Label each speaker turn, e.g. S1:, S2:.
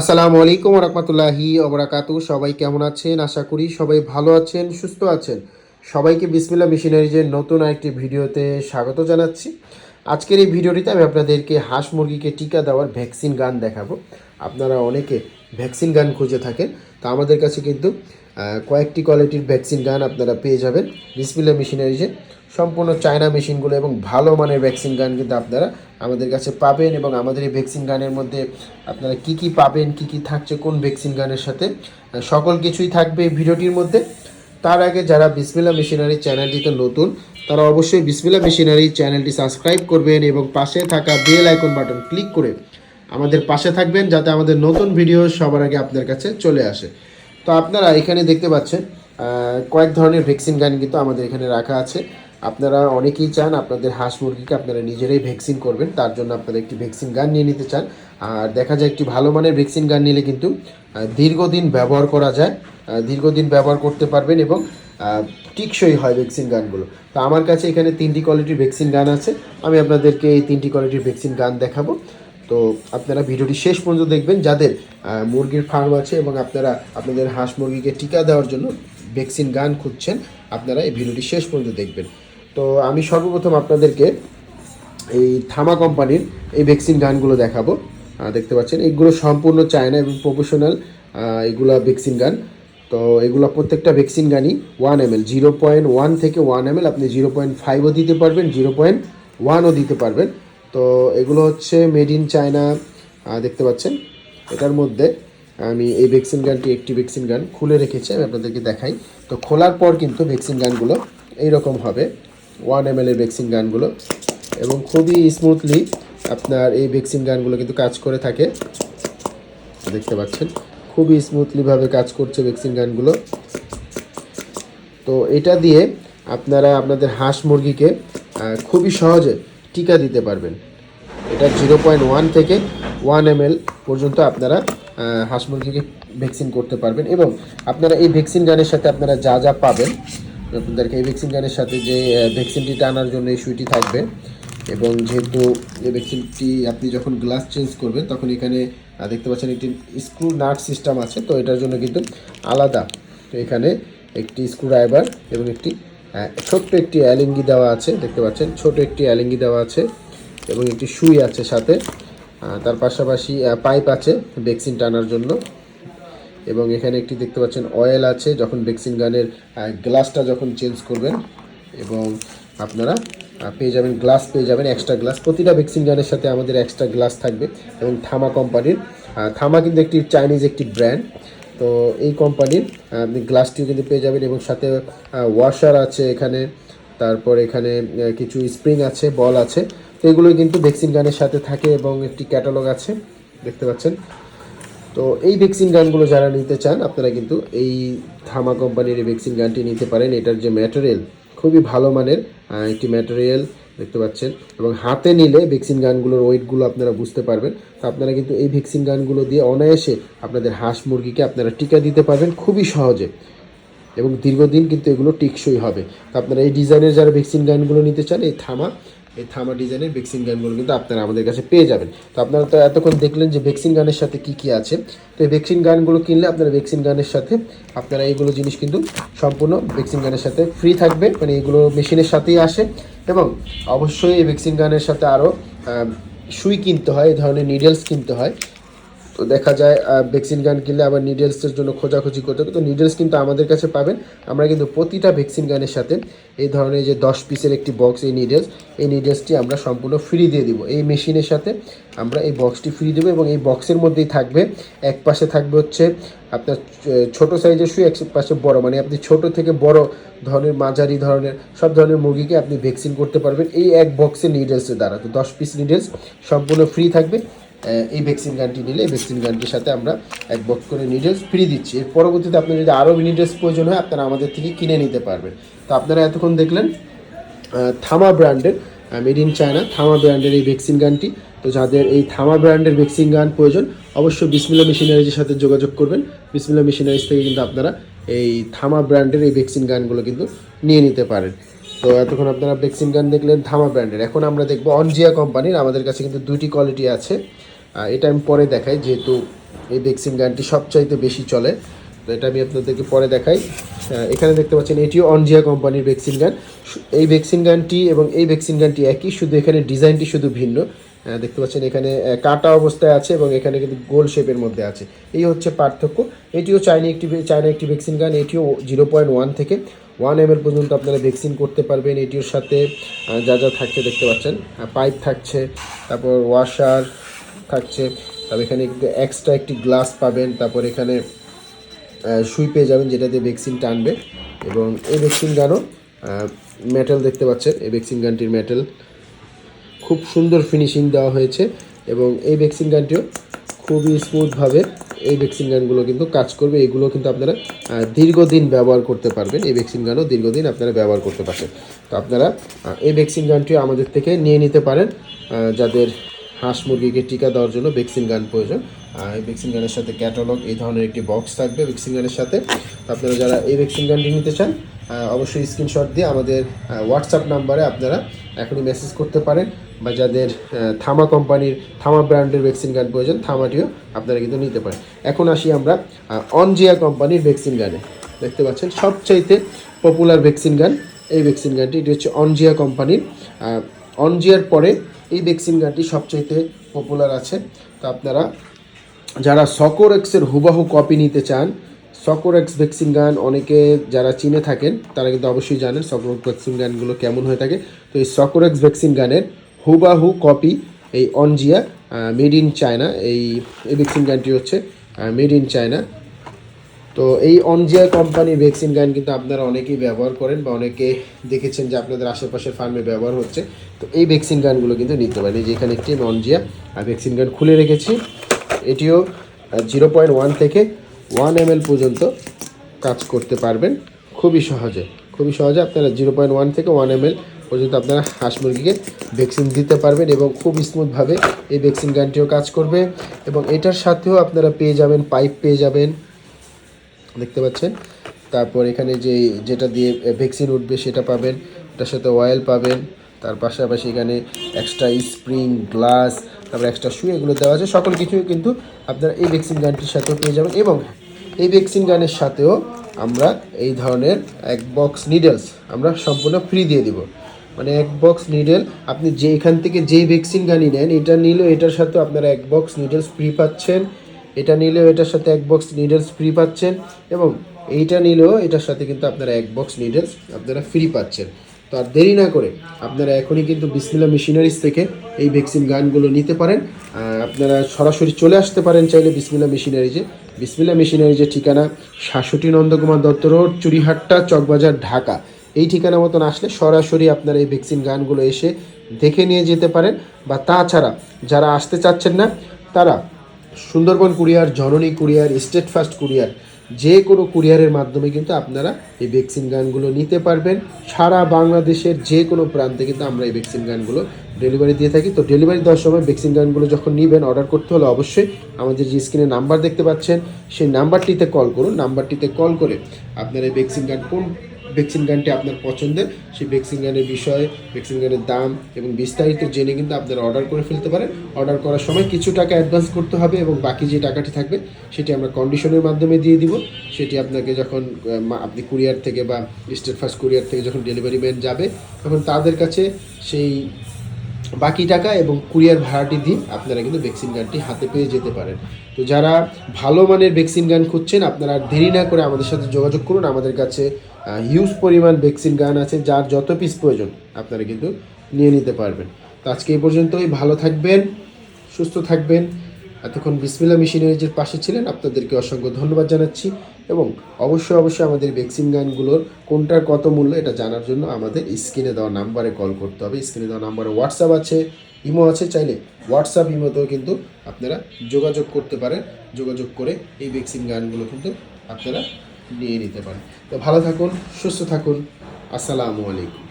S1: আসসালামু আলাইকুম রহমতুল্লাহি ওবরাকাতু সবাই কেমন আছেন? আশা করি সবাই ভালো আছেন, সুস্থ আছেন। সবাইকে বিসমিল্লা মেশিনারিজের নতুন আরেকটি ভিডিওতে স্বাগত জানাচ্ছি। আজকের এই ভিডিওটিতে আমি আপনাদেরকে হাঁস মুরগিকে টিকা দেওয়ার ভ্যাকসিন গান দেখাবো। আপনারা অনেকে ভ্যাকসিন গান খুঁজে থাকেন। তো আমাদের কাছে কিন্তু কয়েকটি কোয়ালিটির ভ্যাকসিন গান আপনারা পেয়ে যাবেন। বিসমিল্লা মেশিনারিজে সম্পূর্ণ চায়না মেশিনগুলো এবং ভালো মানের ভ্যাকসিন গান কিন্তু আপনারা আমাদের কাছে পাবেন এবং আমাদের এই ভ্যাকসিন গানের মধ্যে আপনারা কি কি পাবেন, কি কি থাকছে, কোন ভ্যাকসিন গানের সাথে সকল কিছুই থাকবে এই ভিডিওটির মধ্যে। তার আগে যারা বিসমিল্লা মেশিনারি চ্যানেলটিতে নতুন, তারা অবশ্যই বিসমিল্লা মেশিনারি চ্যানেলটি সাবস্ক্রাইব করবেন এবং পাশে থাকা বেল আইকন বাটন ক্লিক করে আমাদের পাশে থাকবেন যাতে আমাদের নতুন ভিডিও সবার আগে আপনার কাছে চলে আসে। তো আপনারা এখানে দেখতে পাচ্ছেন কয়েক ধরনের ভ্যাকসিন গান কিন্তু আমাদের এখানে রাখা আছে। আপনারা অনেকেই চান আপনাদের হাঁস মুরগিকে আপনারা নিজেরাই ভ্যাকসিন করবেন, তার জন্য আপনারা একটি ভ্যাকসিন গান নিয়ে নিতে চান। আর দেখা যায় একটি ভালো মানের ভ্যাকসিন গান নিলে কিন্তু দীর্ঘদিন ব্যবহার করা যায় দীর্ঘদিন ব্যবহার করতে পারবেন এবং টিকসই হয় ভ্যাকসিন গানগুলো। তো আমার কাছে এখানে তিনটি কোয়ালিটির ভ্যাকসিন গান আছে, আমি আপনাদেরকে এই তিনটি কোয়ালিটির ভ্যাকসিন গান দেখাবো। তো আপনারা ভিডিওটি শেষ পর্যন্ত দেখবেন। যাদের মুরগির ফার্ম আছে এবং আপনারা আপনাদের হাঁস মুরগিকে টিকা দেওয়ার জন্য ভ্যাকসিন গান খুঁজছেন, আপনারা এই ভিডিওটি শেষ পর্যন্ত দেখবেন। তো আমি সর্বপ্রথম আপনাদেরকে এই থামা কোম্পানির এই ভ্যাকসিন গানগুলো দেখাবো। দেখতে পাচ্ছেন, এগুলো সম্পূর্ণ চায়না এবং প্রফেশনাল এগুলা ভ্যাকসিন গান। তো এগুলো প্রত্যেকটা ভ্যাকসিন গানই one M L zero point one থেকে ওয়ান এম এল আপনি জিরো পয়েন্ট ফাইভও দিতে পারবেন জিরো পয়েন্ট ওয়ানও দিতে পারবেন। তো এগুলো হচ্ছে মেড ইন চায়না দেখতে পাচ্ছেন। এটার মধ্যে আমি এই ভ্যাকসিন গানটি একটি ভ্যাকসিন গান খুলে রেখেছি, আমি আপনাদেরকে দেখাই। তো খোলার পর কিন্তু ভ্যাকসিন গানগুলো এইরকম হবে ওয়ান এম এর ভ্যাকসিন গানগুলো এবং খুবই স্মুথলি আপনার এই ভ্যাকসিন গানগুলো কিন্তু কাজ করে থাকে। দেখতে পাচ্ছেন, খুবই স্মুথলিভাবে কাজ করছে ভ্যাকসিন গানগুলো তো এটা দিয়ে আপনারা আপনাদের হাঁস মুরগিকে খুবই সহজে টিকা দিতে পারবেন। এটা জিরো পয়েন্ট ওয়ান থেকে ওয়ান এম পর্যন্ত আপনারা হাঁস মুরগিকে ভ্যাকসিন করতে পারবেন এবং আপনারা এই ভ্যাকসিন গানের সাথে আপনারা যা যা পাবেন, আপনাদেরকে এই ভ্যাকসিন গানের সাথে যে ভ্যাকসিনটি টানার জন্য এই সুইটি থাকবে এবং যেহেতু এই ভ্যাকসিনটি আপনি যখন গ্লাস চেঞ্জ করবেন, তখন এখানে দেখতে পাচ্ছেন একটি স্ক্রু নাট সিস্টেম আছে, তো এটার জন্য কিন্তু আলাদা। তো এখানে একটি স্ক্রু ড্রাইভার এবং একটি ছোট্ট একটি অ্যালিঙ্গি দেওয়া আছে, দেখতে পাচ্ছেন ছোট একটি অ্যালিঙ্গি দেওয়া আছে এবং একটি সুই আছে সাথে। তার পাশাপাশি পাইপ আছে ভ্যাকসিন টানার জন্য। এবং এখানে একটি দেখতে পাচ্ছেন অয়েল আছে, যখন ভ্যাকসিন গানের গ্লাসটা যখন চেঞ্জ করবেন এবং আপনারা পেয়ে যাবেন, গ্লাস পেয়ে যাবেন এক্সট্রা গ্লাস। প্রতিটা ভ্যাকসিন গানের সাথে আমাদের এক্সট্রা গ্লাস থাকবে এবং থামা কোম্পানির থামা কিন্তু একটি চাইনিজ একটি ব্র্যান্ড তো এই কোম্পানির আপনি গ্লাসটিও কিন্তু পেয়ে যাবেন এবং সাথে ওয়াশার আছে এখানে, তারপর এখানে কিছু স্প্রিং আছে বল আছে। তো এগুলো কিন্তু ভ্যাকসিন গানের সাথে থাকে এবং একটি ক্যাটালগ আছে, দেখতে পাচ্ছেন। তো এই ভ্যাকসিন গানগুলো যারা নিতে চান, আপনারা কিন্তু এই থামা কোম্পানির এই ভ্যাকসিন গানটি নিতে পারেন। এটার যে ম্যাটেরিয়াল খুবই ভালো মানের একটি ম্যাটেরিয়াল দেখতে পাচ্ছেন। এবং হাতে নিলে ভ্যাকসিন গানগুলোর ওয়েটগুলো আপনারা বুঝতে পারবেন। তো আপনারা কিন্তু এই ভ্যাকসিন গানগুলো দিয়ে অনায়াসে আপনাদের হাঁস মুরগিকে আপনারা টিকা দিতে পারবেন খুবই সহজে। এবং দীর্ঘদিন কিন্তু এগুলো টিকসই হবে। তো আপনারা এই ডিজাইনের যারা ভ্যাকসিন গানগুলো নিতে চান, এই থামা এই থামা ডিজাইনের ভ্যাকসিন গানগুলো কিন্তু আপনারা আমাদের কাছে পেয়ে যাবেন। তো আপনারা তো এতক্ষণ দেখলেন যে ভ্যাকসিন গানের সাথে কি কি আছে। তো এই ভ্যাকসিন গানগুলো কিনলে আপনারা ভ্যাকসিন গানের সাথে আপনারা এইগুলো জিনিস কিন্তু সম্পূর্ণ ভ্যাকসিন গানের সাথে ফ্রি থাকবে। মানে এগুলো মেশিনের সাথেই আসে এবং অবশ্যই এই ভ্যাকসিন গানের সাথে আরও সুই কিনতে হয়, এই ধরনের নিডলস কিনতে হয়। তো দেখা যায় ভ্যাকসিন গান কিনলে আবার নিডলসের জন্য খোঁজাখুঁজি করতে হবে। তো নিডলস কিন্তু আমাদের কাছে পাবেন। আমরা কিন্তু প্রতিটা ভ্যাকসিন গানের সাথে এই ধরনের যে দশ পিসের একটি বক্স এই নিডলস এই নিডলসটি আমরা সম্পূর্ণ ফ্রি দিয়ে দিব। এই মেশিনের সাথে আমরা এই বক্সটি ফ্রি দেবো এবং এই বক্সের মধ্যেই থাকবে, এক পাশে থাকবে হচ্ছে আপনার ছোট সাইজের শুয়ে এক পাশে বড়। মানে আপনি ছোট থেকে বড় ধরনের, মাঝারি ধরনের, সব ধরনের মুরগিকে আপনি ভ্যাকসিন করতে পারবেন এই এক বক্সের নিডলসের দ্বারা। তো দশ পিস নিডলস সম্পূর্ণ ফ্রি থাকবে। এই ভ্যাকসিন গানটি নিলে এই ভ্যাকসিন গানটির সাথে আমরা এক বক্স করে নিডলস ফ্রি দিচ্ছি। এর পরবর্তীতে আপনার যদি আরও নিডলস প্রয়োজন হয়, আপনারা আমাদের থেকে কিনে নিতে পারবেন। তো আপনারা এতক্ষণ দেখলেন থামা ব্র্যান্ডের মেড ইন চায়না থামা ব্র্যান্ডের এই ভ্যাকসিন গানটি তো যাদের এই থামা ব্র্যান্ডের ভ্যাকসিন গান প্রয়োজন, অবশ্যই বিসমিল্লা মেশিনারিজের সাথে যোগাযোগ করবেন। বিসমিল্লা মেশিনারিজ থেকে কিন্তু আপনারা এই থামা ব্র্যান্ডের এই ভ্যাকসিন গানগুলো কিন্তু নিয়ে নিতে পারেন। তো এতক্ষণ আপনারা ভ্যাকসিন গান দেখলেন ধামা ব্র্যান্ডের। এখন আমরা দেখব অনজিয়া কোম্পানির, আমাদের কাছে কিন্তু দুইটি কোয়ালিটি আছে। এটা আমি পরে দেখাই, যেহেতু এই ভ্যাকসিন গানটি সবচাইতে বেশি চলে। তো এটা আমি আপনাদেরকে পরে দেখাই। এখানে দেখতে পাচ্ছেন, এটিও অনজিয়া কোম্পানির ভ্যাকসিন গান। এই ভ্যাকসিন গানটি এবং এই ভ্যাকসিন গানটি একই, শুধু এখানে ডিজাইনটি শুধু ভিন্ন। দেখতে পাচ্ছেন, এখানে কাটা অবস্থায় আছে এবং এখানে কিন্তু গোল শেপের মধ্যে আছে। এই হচ্ছে পার্থক্য। এটিও চাইনা একটি চাইনা একটি ভ্যাকসিন গান, এটিও জিরো পয়েন্ট ওয়ান থেকে। ওয়ান এম পর্যন্ত আপনারা ভ্যাকসিন করতে পারবেন, এটির সাথে যা যা থাকছে দেখতে পাচ্ছেন। পাইপ থাকছে, তারপর ওয়াশার থাকছে, তারপর এখানে এক্সট্রা একটি গ্লাস পাবেন, তারপর এখানে সুই পেয়ে যাবেন, যেটা দিয়ে ভ্যাকসিন টানবে। এবং এই ভ্যাকসিন গানও মেটাল দেখতে পাচ্ছেন, এই ভ্যাকসিন গানটির মেটাল খুব সুন্দর ফিনিশিং দেওয়া হয়েছে এবং এই ভ্যাকসিন গানটিও খুবই স্মুথভাবে এই ভ্যাকসিন গানগুলো কিন্তু কাজ করবে। এগুলো কিন্তু আপনারা দীর্ঘদিন ব্যবহার করতে পারবেন। এই ভ্যাকসিন গানও দীর্ঘদিন আপনারা ব্যবহার করতে পারবেন। তো আপনারা এই ভ্যাকসিন গানটি আমাদের থেকে নিয়ে নিতে পারেন। যাদের হাঁস মুরগিকে টিকা দেওয়ার জন্য ভ্যাকসিন গান প্রয়োজন এই ভ্যাকসিন গানের সাথে ক্যাটালগ এই ধরনের একটি বক্স থাকবে ভ্যাকসিন গানের সাথে। আপনারা যারা এই ভ্যাকসিন গানটি নিতে চান অবশ্যই স্ক্রিনশট দিয়ে আমাদের হোয়াটসঅ্যাপ নাম্বারে আপনারা এখনই মেসেজ করতে পারেন। বা যাদের থামা কোম্পানির, থামা ব্র্যান্ডের ভ্যাকসিন গান প্রয়োজন, থামাটিও আপনারা কিন্তু নিতে পারেন। এখন আসি আমরা অনজিয়া কোম্পানির ভ্যাকসিন গানে দেখতে পাচ্ছেন, সবচাইতে পপুলার ভ্যাকসিন গান এই ভ্যাকসিন গানটি এটি হচ্ছে অনজিয়া কোম্পানির। অনজিয়ার পরে এই ভ্যাকসিন গানটি সবচাইতে পপুলার আছে। তো আপনারা, যারা সকোরেক্সের হুবাহু কপি নিতে চান সকোরেক্স ভ্যাকসিন গান অনেকে যারা চিনে থাকেন, তারা কিন্তু অবশ্যই জানেন সকোরেক্স ভ্যাকসিন গানগুলো কেমন হয়ে থাকে। তো এই সকোরেক্স ভ্যাকসিন গানের হুবাহু কপি, এই অনজিয়া মেড ইন চায়না এই ভ্যাকসিন গানটি হচ্ছে মেড ইন চায়না তো এই অনজিয়া কোম্পানির ভ্যাকসিন গান কিন্তু আপনারা অনেকেই ব্যবহার করেন বা অনেকে দেখেছেন যে আপনাদের আশেপাশের ফার্মে ব্যবহার হচ্ছে। তো এই ভ্যাকসিন গানগুলো কিন্তু নিতে পারেন। এই যে এখানে একটি অনজিয়া ভ্যাকসিন গান খুলে রেখেছি। এটিও জিরো পয়েন্ট ওয়ান থেকে ওয়ান এম পর্যন্ত কাজ করতে পারবেন। খুবই সহজে খুবই সহজে আপনারা জিরো পয়েন্ট ওয়ান থেকে ওয়ান এম পর্যন্ত আপনারা হাঁস মুরগিকে ভ্যাকসিন দিতে পারবেন এবং খুব স্মুথভাবে এই ভ্যাকসিন গানটিও কাজ করবে এবং এটার সাথেও আপনারা পেয়ে যাবেন পাইপ পেয়ে যাবেন। দেখতে পাচ্ছেন? তারপর এখানে যে, যেটা দিয়ে ভ্যাকসিন উঠবে সেটা পাবেন, এটার সাথে অয়েল পাবেন, তার পাশাপাশি এখানে এক্সট্রা স্প্রিং গ্লাস তারপর এক্সট্রা শু এগুলো দেওয়া আছে। সকল কিছুই কিন্তু আপনারা এই ভ্যাকসিন গানটির সাথেও পেয়ে যাবেন এবং এই ভ্যাকসিন গানের সাথেও আমরা এই ধরনের এক বক্স নিডলস আমরা সম্পূর্ণ ফ্রি দিয়ে দিব। মানে এক বক্স নিডেল আপনি যে এখান থেকে যেই ভ্যাকসিন গানই নেন, এটা নিলেও এটার সাথে আপনারা এক বক্স নিডলস ফ্রি পাচ্ছেন। এটা নিলেও এটার সাথে এক বক্স নিডলস ফ্রি পাচ্ছেন এবং এইটা নিলেও এটার সাথে কিন্তু আপনারা এক বক্স নিডলস আপনারা ফ্রি পাচ্ছেন। তো আর দেরি না করে আপনারা এখনই কিন্তু বিসমিল্লা মেশিনারিজ থেকে এই ভ্যাকসিন গানগুলো নিতে পারেন। আপনারা সরাসরি চলে আসতে পারেন চাইলে বিসমিল্লা মেশিনারিজে বিসমিল্লা মেশিনারিজের ঠিকানা শাশুটি নন্দকুমার দত্ত রোড চুরিহাট্টা চকবাজার, ঢাকা। এই ঠিকানা মতন আসলে সরাসরি আপনারা এই ভ্যাকসিন গানগুলো এসে দেখে নিয়ে যেতে পারেন। বা তাছাড়া যারা আসতে চাচ্ছেন না, তারা Sundarban courier, Janani courier Steadfast courier, যে কোনো কুরিয়ারের মাধ্যমে কিন্তু আপনারা এই ভ্যাকসিন গানগুলো নিতে পারবেন। সারা বাংলাদেশের যে কোনো প্রান্তে কিন্তু আমরা এই ভ্যাকসিন গানগুলো ডেলিভারি দিয়ে থাকি। তো ডেলিভারি দেওয়ার সময় ভ্যাকসিন গানগুলো যখন নেবেন, অর্ডার করতে হলে অবশ্যই আমাদের যে স্ক্রিনে নাম্বার দেখতে পাচ্ছেন, সেই নাম্বারটিতে কল করুন। নাম্বারটিতে কল করে আপনার এই ভ্যাকসিন গান কোন ভ্যাকসিন গানটি আপনার পছন্দের, সেই ভ্যাকসিন গানের বিষয়ে ভ্যাকসিন গানের দাম এবং বিস্তারিত জেনে কিন্তু আপনারা অর্ডার করে ফেলতে পারেন। অর্ডার করার সময় কিছু টাকা অ্যাডভান্স করতে হবে এবং বাকি যে টাকাটি থাকবে, সেটি আমরা কন্ডিশনের মাধ্যমে দিয়ে দিব। সেটি আপনাকে যখন আপনি কুরিয়ার থেকে বা স্টেট ফার্স্ট কুরিয়ার থেকে যখন ডেলিভারি ম্যান যাবে, তখন তাদের কাছে সেই বাকি টাকা এবং কুরিয়ার ভাড়াটি দিয়ে আপনারা কিন্তু ভ্যাকসিন গানটি হাতে পেয়ে যেতে পারেন। তো যারা ভালো মানের ভ্যাকসিন গান খুঁজছেন, আপনারা আর দেরি না করে আমাদের সাথে যোগাযোগ করুন। আমাদের কাছে হিউজ পরিমাণ ভ্যাকসিন গান আছে, যার যত পিস প্রয়োজন, আপনারা কিন্তু নিয়ে নিতে পারবেন। তো আজকে এই পর্যন্তই, ভালো থাকবেন, সুস্থ থাকবেন। এতক্ষণ বিসমিল্লা মেশিনারিজের পাশে ছিলেন, আপনাদেরকে অসংখ্য ধন্যবাদ জানাচ্ছি। এবং অবশ্যই অবশ্যই আমাদের ভ্যাকসিন গানগুলোর কোনটার কত মূল্য এটা জানার জন্য আমাদের স্ক্রিনে দেওয়া নাম্বারে কল করতে হবে। স্ক্রিনে দেওয়া নাম্বারে হোয়াটসঅ্যাপ আছে ইমো আছে, চাইলে হোয়াটসঅ্যাপ ইমোতেও কিন্তু আপনারা যোগাযোগ করতে পারেন। যোগাযোগ করে এই ভ্যাকসিন গানগুলো কিন্তু আপনারা নিয়ে নিতে পারেন। তো ভালো থাকুন, সুস্থ থাকুন। আসসালামু আলাইকুম।